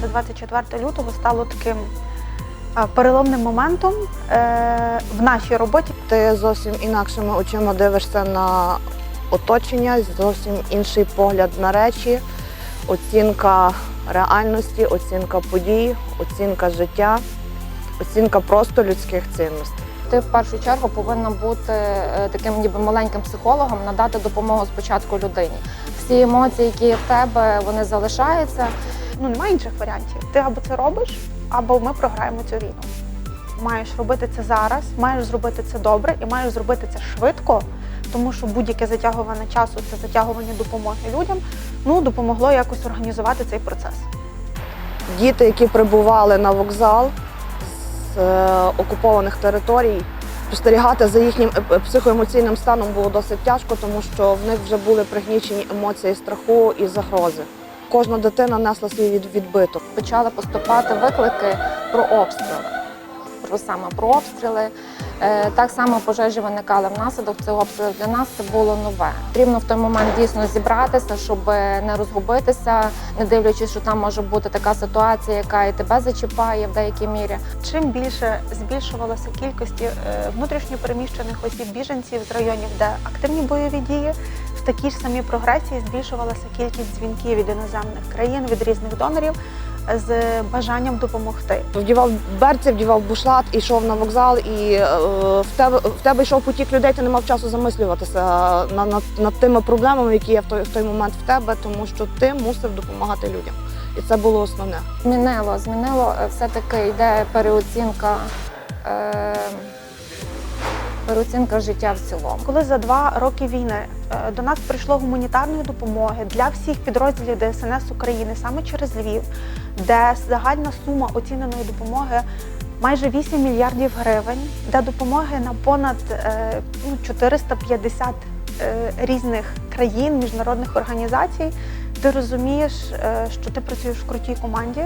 це 24 лютого стало таким переломним моментом е, в нашій роботі. Ти зовсім інакшими очима дивишся на оточення, зовсім інший погляд на речі, оцінка реальності, оцінка подій, оцінка життя, оцінка просто людських цінностей. Ти в першу чергу повинна бути е, таким ніби маленьким психологом, надати допомогу спочатку людині. Всі емоції, які є в тебе, вони залишаються. Ну немає інших варіантів. Ти або це робиш, або ми програємо цю війну. Маєш робити це зараз, маєш зробити це добре і маєш зробити це швидко, тому що будь-яке затягування часу це затягування допомоги людям. Ну допомогло якось організувати цей процес. Діти, які прибували на вокзал з е, окупованих територій, спостерігати за їхнім е, е, психоемоційним станом було досить тяжко, тому що в них вже були пригнічені емоції страху і загрози. Кожна дитина несла свій від- відбиток. Почали поступати виклики про обстріли. Про саме про обстріли. Е, Так само пожежі виникали внаслідок цього обстрілу. Для нас це було нове. Потрібно в той момент дійсно зібратися, щоб не розгубитися, не дивлячись, що там може бути така ситуація, яка і тебе зачіпає в деякій мірі. Чим більше збільшувалося кількості е, внутрішньо переміщених осіб біженців з районів, де активні бойові дії, в такій ж самій прогресії збільшувалася кількість дзвінків від іноземних країн, від різних донорів е, з бажанням допомогти. Вдівав берці, вдівав бушлат, і йшов на вокзал, і е, в тебе в тебе йшов потік людей. Ти не мав часу замислюватися над, над, над тими проблемами, які є в той, в той момент в тебе, тому що ти мусив допомагати людям. І це було основне. Змінило, змінило е, все-таки йде переоцінка. Е, Переоцінка життя в цілому. Коли за два роки війни е, до нас прийшло гуманітарної допомоги для всіх підрозділів ДСНС України саме через Львів, де загальна сума оціненої допомоги майже 8 мільярдів гривень, де допомоги на понад е, ну, 450 е, різних країн, міжнародних організацій, ти розумієш, що ти працюєш в крутій команді,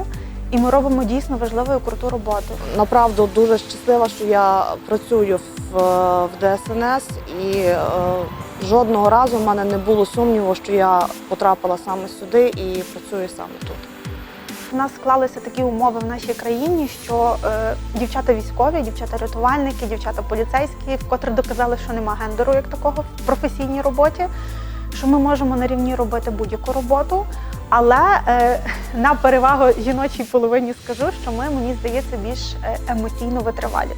і ми робимо дійсно важливу і круту роботу. Направду дуже щаслива, що я працюю в, в ДСНС, і е, жодного разу в мене не було сумніву, що я потрапила саме сюди і працюю саме тут. У нас склалися такі умови в нашій країні, що е, дівчата військові, дівчата рятувальники, дівчата поліцейські, вкотре доказали, що нема гендеру як такого в професійній роботі, що ми можемо на рівні робити будь-яку роботу. Але е, на перевагу жіночій половині скажу, що ми, мені здається, більш е, емоційно витривалі.